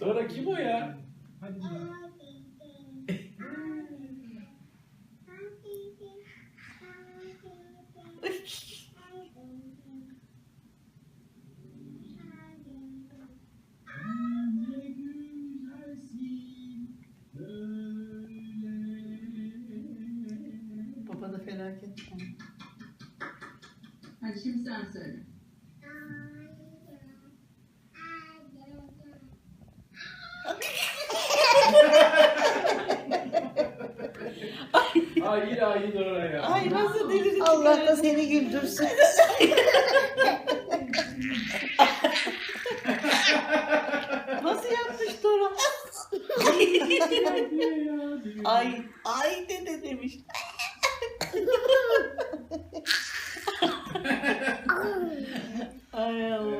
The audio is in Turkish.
Dora kim o ya? Hadi güzelsin böyle. Baba da felaket. Hadi şimdi sen söyle. Hayır hayır oraya. Ay nasıl delirdin? Allah da seni güldürsün. nasıl yapmış Dora? ay ay dede demiş. ay Allah.